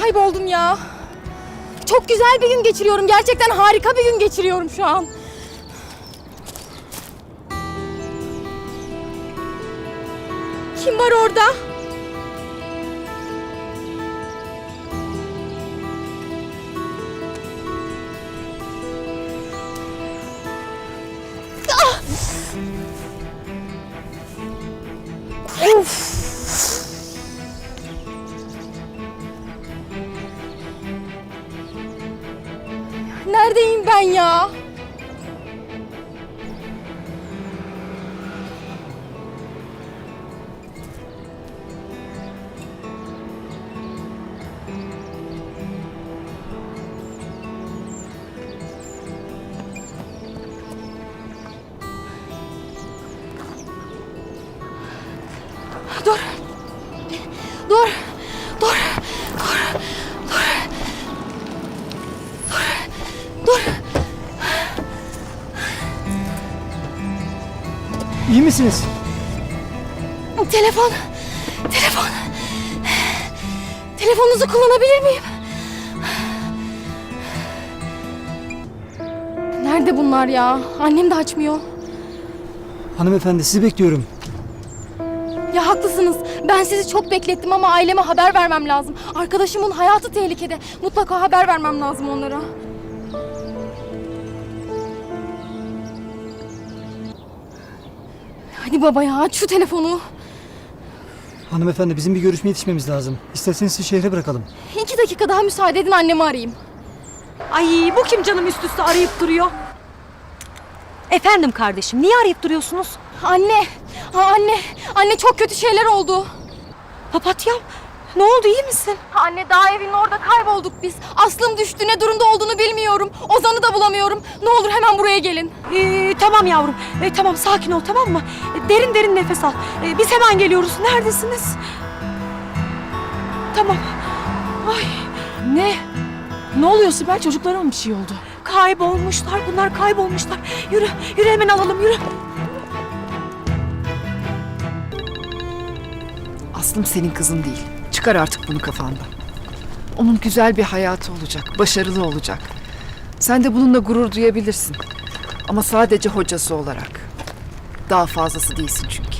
Kayboldum ya. Çok güzel bir gün geçiriyorum. Gerçekten harika bir gün geçiriyorum şu an. Kim var orada? Neredeyim ben ya? Dur. Dur. Misiniz? Telefon. Telefon. Telefonunuzu kullanabilir miyim? Nerede bunlar ya? Annem de açmıyor. Hanımefendi sizi bekliyorum. Ya haklısınız. Ben sizi çok beklettim ama aileme haber vermem lazım. Arkadaşımın hayatı tehlikede. Mutlaka haber vermem lazım onlara. Hadi baba ya aç şu telefonu. Hanımefendi bizim bir görüşmeye yetişmemiz lazım. İsterseniz sizi şehre bırakalım. İki dakika daha müsaade edin annemi arayayım. Ay bu kim canım üst üste arayıp duruyor? Efendim kardeşim niye arayıp duruyorsunuz? Anne, ha anne, anne çok kötü şeyler oldu. Papatyam ne oldu iyi misin? Anne daha evin orada kaybolduk biz. Aslım düştü ne durumda olduğunu bilmiyorum. Ozan'ı da bulamıyorum. Ne olur hemen buraya gelin. Ee, tamam yavrum Ee, tamam sakin ol tamam mı? Ee, derin derin nefes al. Ee, biz hemen geliyoruz neredesiniz? Tamam. Ay Ne? Ne oluyor Sibel? Çocuklara mı bir şey oldu? kaybolmuşlar bunlar kaybolmuşlar. Yürü yürü hemen alalım yürü. Aslım senin kızın değil. Çıkar artık bunu kafandan. Onun güzel bir hayatı olacak, başarılı olacak. Sen de bununla gurur duyabilirsin. Ama sadece hocası olarak. Daha fazlası değilsin çünkü.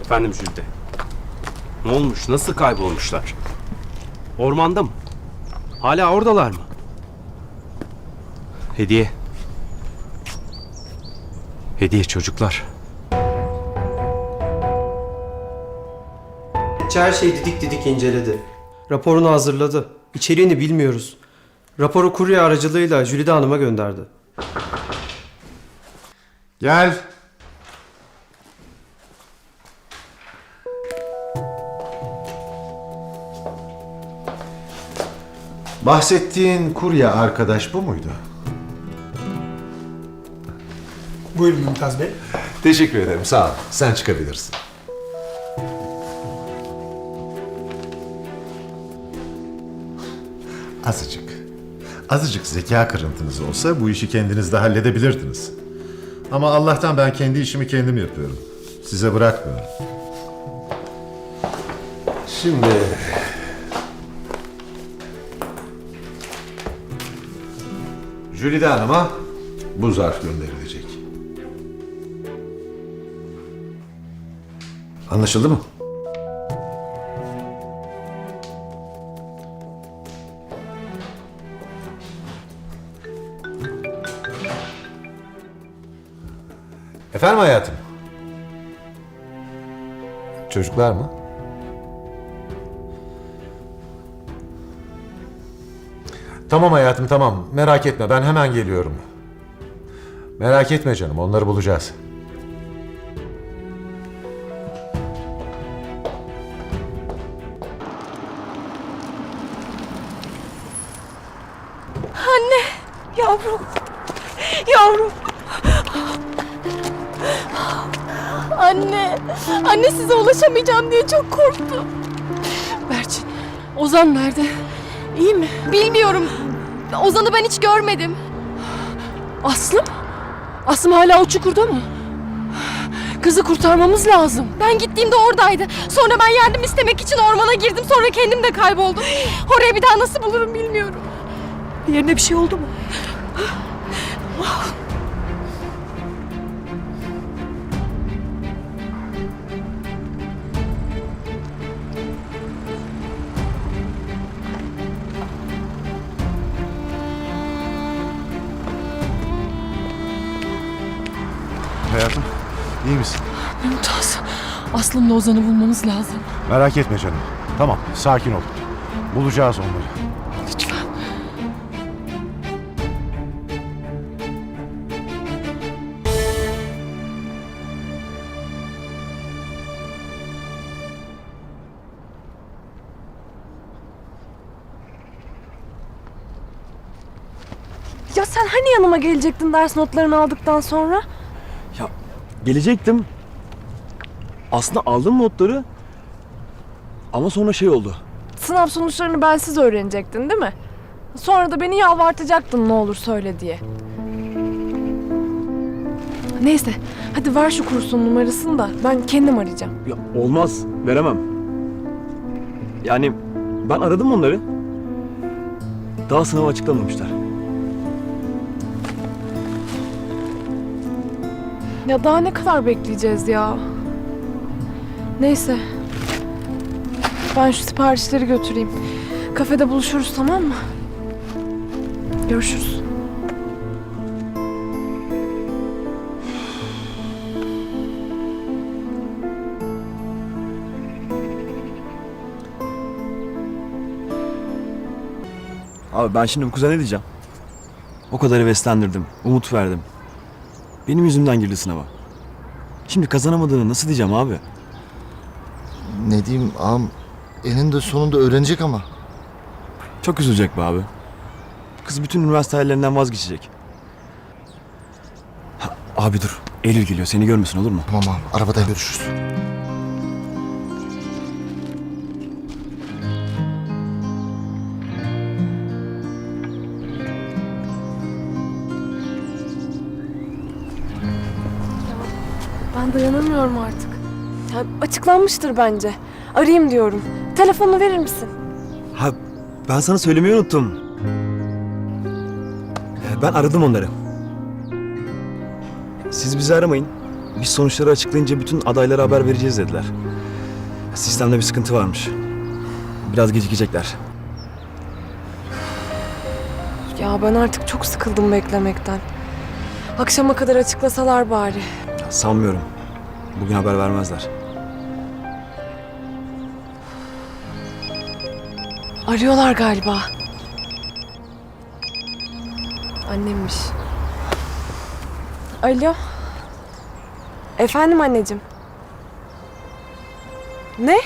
Efendim Jülde. Ne olmuş? Nasıl kaybolmuşlar? Ormanda mı? Hala oradalar mı? Hediye. Hediye çocuklar. Her şeyi didik didik inceledi. Raporunu hazırladı. İçeriğini bilmiyoruz. Raporu kurye aracılığıyla Jülide Hanım'a gönderdi. Gel. Bahsettiğin kurye arkadaş bu muydu? Buyurun Mümtaz Bey. Teşekkür ederim sağ ol. Sen çıkabilirsin. Azıcık. Azıcık zeka kırıntınız olsa bu işi kendiniz de halledebilirdiniz. Ama Allah'tan ben kendi işimi kendim yapıyorum. Size bırakmıyorum. Şimdi... Jülide Hanım'a bu zarf gönderilecek. Anlaşıldı mı? Efendim hayatım? Çocuklar mı? Tamam hayatım tamam. Merak etme ben hemen geliyorum. Merak etme canım onları bulacağız. Yavrum. Yavrum. Anne, anne size ulaşamayacağım diye çok korktum. Berçin, Ozan nerede? İyi mi? Bilmiyorum. Ozan'ı ben hiç görmedim. Aslım? Aslım hala o çukurda mı? Kızı kurtarmamız lazım. Ben gittiğimde oradaydı. Sonra ben yardım istemek için ormana girdim. Sonra kendim de kayboldum. Orayı bir daha nasıl bulurum bilmiyorum. Yerine bir şey oldu mu? Hayatım, iyi misin? Mümtaz. Aslı'nın Ozan'ı bulmamız lazım. Merak etme canım. Tamam, sakin ol. Bulacağız onları. Lütfen. Ya sen hani yanıma gelecektin ders notlarını aldıktan sonra? Gelecektim. Aslında aldım notları. Ama sonra şey oldu. Sınav sonuçlarını bensiz öğrenecektin değil mi? Sonra da beni yalvartacaktın ne olur söyle diye. Neyse hadi ver şu kursun numarasını da ben kendim arayacağım. Ya olmaz. Veremem. Yani ben aradım onları. Daha sınav açıklamamışlar. Ya daha ne kadar bekleyeceğiz ya? Neyse. Ben şu siparişleri götüreyim. Kafede buluşuruz tamam mı? Görüşürüz. Abi ben şimdi bu kıza ne diyeceğim? O kadar heveslendirdim, umut verdim. Benim yüzümden girdi sınava. Şimdi kazanamadığını nasıl diyeceğim abi? Ne diyeyim ağam eninde sonunda öğrenecek ama. Çok üzülecek be abi. Kız bütün üniversite hayallerinden vazgeçecek. Ha, abi dur. Eylül geliyor. Seni görmesin olur mu? Tamam ağam arabada görüşürüz. Ben dayanamıyorum artık. Ya açıklanmıştır bence. Arayayım diyorum. Telefonunu verir misin? Ha ben sana söylemeyi unuttum. Ee, Ben aradım onları. Siz bizi aramayın. Biz sonuçları açıklayınca bütün adaylara haber vereceğiz dediler. Sistemde bir sıkıntı varmış. Biraz gecikecekler. Ya ben artık çok sıkıldım beklemekten. Akşama kadar açıklasalar bari. Ya, sanmıyorum. Bugün haber vermezler. Arıyorlar galiba. Annemmiş. Alo. Efendim anneciğim. Ne?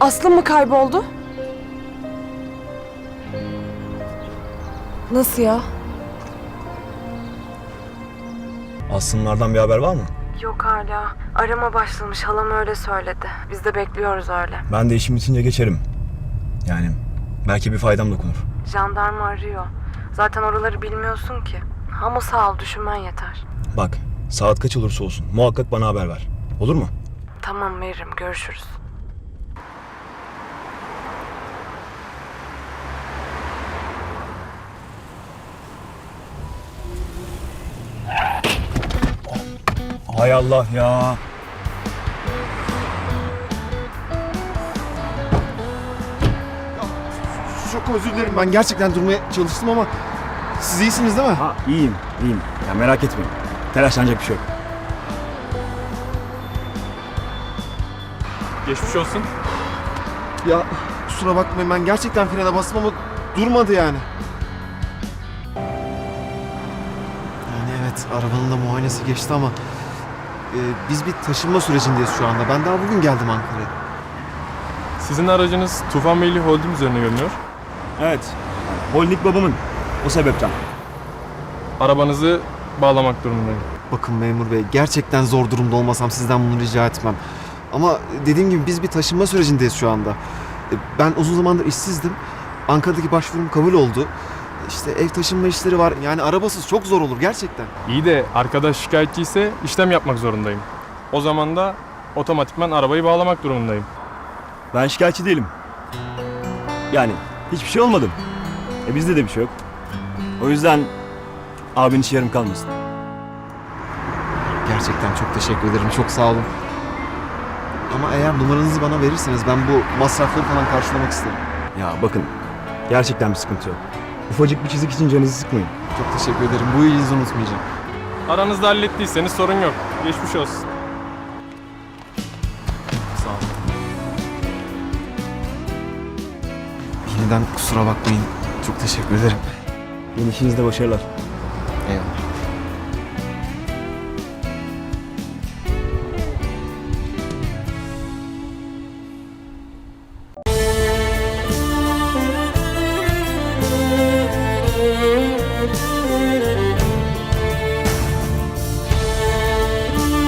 Aslı mı kayboldu? Nasıl ya? Aslınlardan bir haber var mı? Yok hala. Arama başlamış. Halam öyle söyledi. Biz de bekliyoruz öyle. Ben de işim bitince geçerim. Yani belki bir faydam dokunur. Jandarma arıyor. Zaten oraları bilmiyorsun ki. Ama sağ ol düşünmen yeter. Bak saat kaç olursa olsun muhakkak bana haber ver. Olur mu? Tamam veririm. Görüşürüz. Hay Allah ya. Çok özür dilerim. Ben gerçekten durmaya çalıştım ama siz iyisiniz değil mi? Ha iyiyim, iyiyim. Ya merak etmeyin. Telaşlanacak bir şey yok. Geçmiş olsun. Ya kusura bakmayın ben gerçekten frene bastım ama durmadı yani. Yani evet arabanın da muayenesi geçti ama e, biz bir taşınma sürecindeyiz şu anda. Ben daha bugün geldim Ankara'ya. Sizin aracınız Tufan Beyli Holding üzerine görünüyor. Evet. Holding babamın. O sebepten. Arabanızı bağlamak durumundayım. Bakın memur bey gerçekten zor durumda olmasam sizden bunu rica etmem. Ama dediğim gibi biz bir taşınma sürecindeyiz şu anda. E, Ben uzun zamandır işsizdim. Ankara'daki başvurum kabul oldu. İşte ev taşınma işleri var. Yani arabasız çok zor olur gerçekten. İyi de arkadaş şikayetçi ise işlem yapmak zorundayım. O zaman da otomatikman arabayı bağlamak durumundayım. Ben şikayetçi değilim. Yani hiçbir şey olmadı. E bizde de bir şey yok. O yüzden abin işi yarım kalmasın. Gerçekten çok teşekkür ederim. Çok sağ olun. Ama eğer numaranızı bana verirseniz ben bu masrafları falan karşılamak isterim. Ya bakın gerçekten bir sıkıntı yok. Ufacık bir çizik için canınızı sıkmayın. Çok teşekkür ederim. Bu iyiliğinizi unutmayacağım. Aranızda hallettiyseniz sorun yok. Geçmiş olsun. Sağ olun. Yeniden kusura bakmayın. Çok teşekkür ederim. Yeni işinizde başarılar. Eyvallah.